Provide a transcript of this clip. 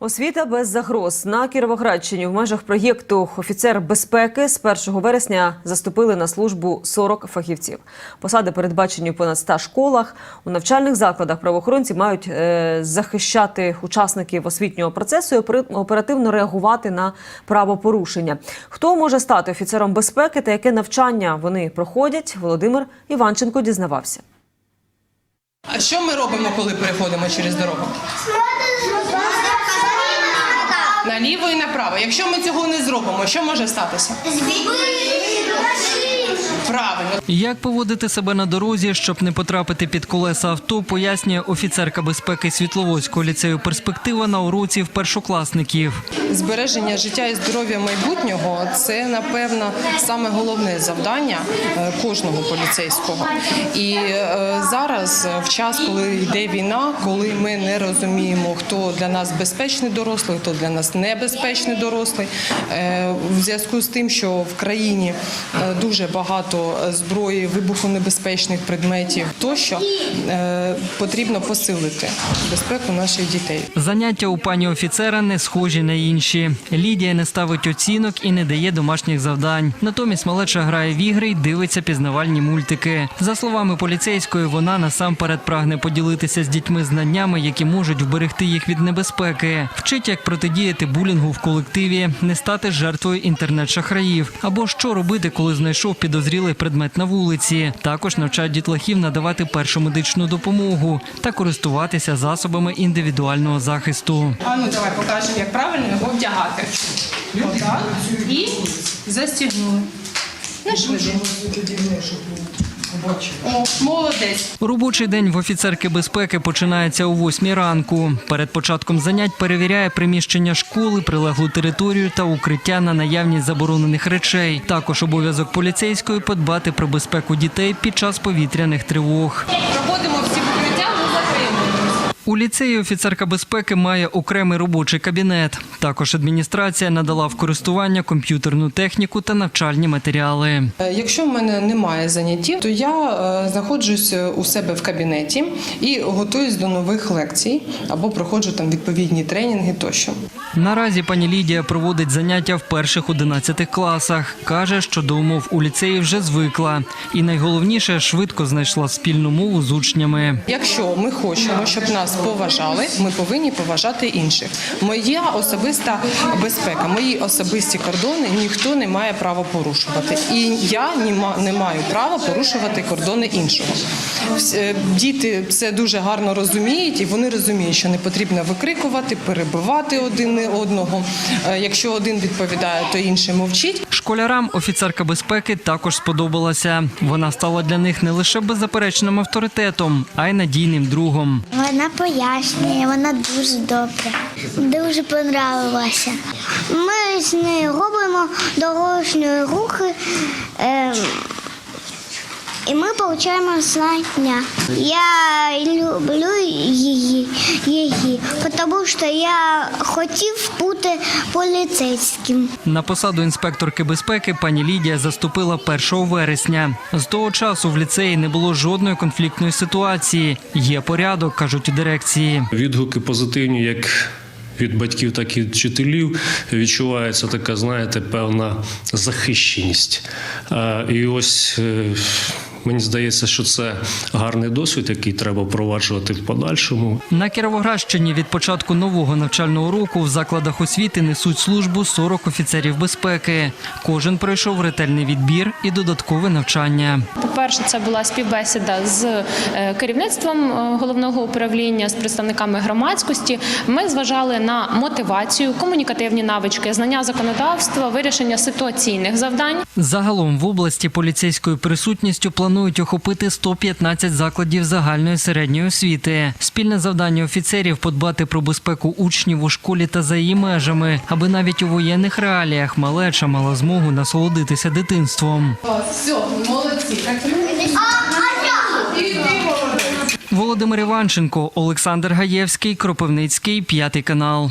Освіта без загроз на Кіровоградщині в межах проєкту Офіцер безпеки з 1 вересня заступили на службу 40 фахівців. Посади передбачені понад 100 школах. У навчальних закладах правоохоронці мають е, захищати учасників освітнього процесу і оперативно реагувати на правопорушення. Хто може стати офіцером безпеки та яке навчання вони проходять? Володимир Іванченко дізнавався. А що ми робимо, коли переходимо через дорогу? Наліво і направо. Якщо ми цього не зробимо, що може статися? Правильно. Як поводити себе на дорозі, щоб не потрапити під колеса авто, пояснює офіцерка безпеки Світловодського ліцею перспектива на уроці в першокласників. Збереження життя і здоров'я майбутнього це напевно саме головне завдання е, кожного поліцейського. І е, зараз, в час, коли йде війна, коли ми не розуміємо, хто для нас безпечний дорослий, хто для нас небезпечний дорослий, е, в зв'язку з тим, що в країні е, дуже багато зброї, вибухонебезпечних предметів, тощо е, потрібно посилити безпеку наших дітей. Заняття у пані офіцера не схожі на інші. Лідія не ставить оцінок і не дає домашніх завдань. Натомість малеча грає в ігри й дивиться пізнавальні мультики. За словами поліцейської, вона насамперед прагне поділитися з дітьми знаннями, які можуть вберегти їх від небезпеки. Вчить, як протидіяти булінгу в колективі, не стати жертвою інтернет-шахраїв або що робити, коли знайшов підозрілий предмет на вулиці. Також навчають дітлахів надавати першу медичну допомогу та користуватися засобами індивідуального захисту. А ну давай покажемо, як правильно його вдягати. Отак. І застігнули. Не швидко. О, молодець. Робочий день в офіцерки безпеки починається о 8 ранку. Перед початком занять перевіряє приміщення школи, прилеглу територію та укриття на наявність заборонених речей. Також обов'язок поліцейської подбати про безпеку дітей під час повітряних тривог. У ліцеї офіцерка безпеки має окремий робочий кабінет. Також адміністрація надала в користування комп'ютерну техніку та навчальні матеріали. Е, Якщо в мене немає заняттів, то я е, знаходжусь у себе в кабінеті і готуюсь до нових лекцій або проходжу там відповідні тренінги тощо. Наразі пані Лідія проводить заняття в перших 11 класах. Каже, що до умов у ліцеї вже звикла. І найголовніше швидко знайшла спільну мову з учнями. Якщо ми хочемо, щоб нас поважали, ми повинні поважати інших. Моя особиста безпека, мої особисті кордони ніхто не має права порушувати. І я не маю права порушувати кордони іншого. Е, Діти це дуже гарно розуміють, і вони розуміють, що не потрібно викрикувати, перебивати один одного. Е, Якщо один відповідає, то інший мовчить. Школярам офіцерка безпеки також сподобалася. Вона стала для них не лише беззаперечним авторитетом, а й надійним другом. Вона пояснює, вона дуже добра. Дуже понравилася. Ми з нею робимо дорожні рухи. ем, і ми отримуємо знання. Я люблю тому що я хотів бути поліцейським. На посаду інспекторки безпеки пані Лідія заступила 1 вересня. З того часу в ліцеї не було жодної конфліктної ситуації. Є порядок, кажуть у дирекції. Відгуки позитивні, як від батьків, так і від вчителів. Відчувається така, знаєте, певна захищеність. І ось е, мені здається, що це гарний досвід, який треба впроваджувати в подальшому. На Кіровоградщині від початку нового навчального року в закладах освіти несуть службу 40 офіцерів безпеки. Кожен пройшов ретельний відбір і додаткове навчання. По-перше, це була співбесіда з е, керівництвом е, головного управління, з представниками громадськості. Ми зважали на мотивацію, комунікативні навички, знання законодавства, вирішення ситуаційних завдань. Загалом в області поліцейською присутністю планують охопити 115 закладів загальної середньої освіти. Спільне завдання офіцерів подбати про безпеку учнів у школі та за її межами, аби навіть у воєнних реаліях малеча мала змогу насолодитися дитинством. Все, молодці. Володимир Іванченко, Олександр Гаєвський, Кропивницький, п'ятий канал.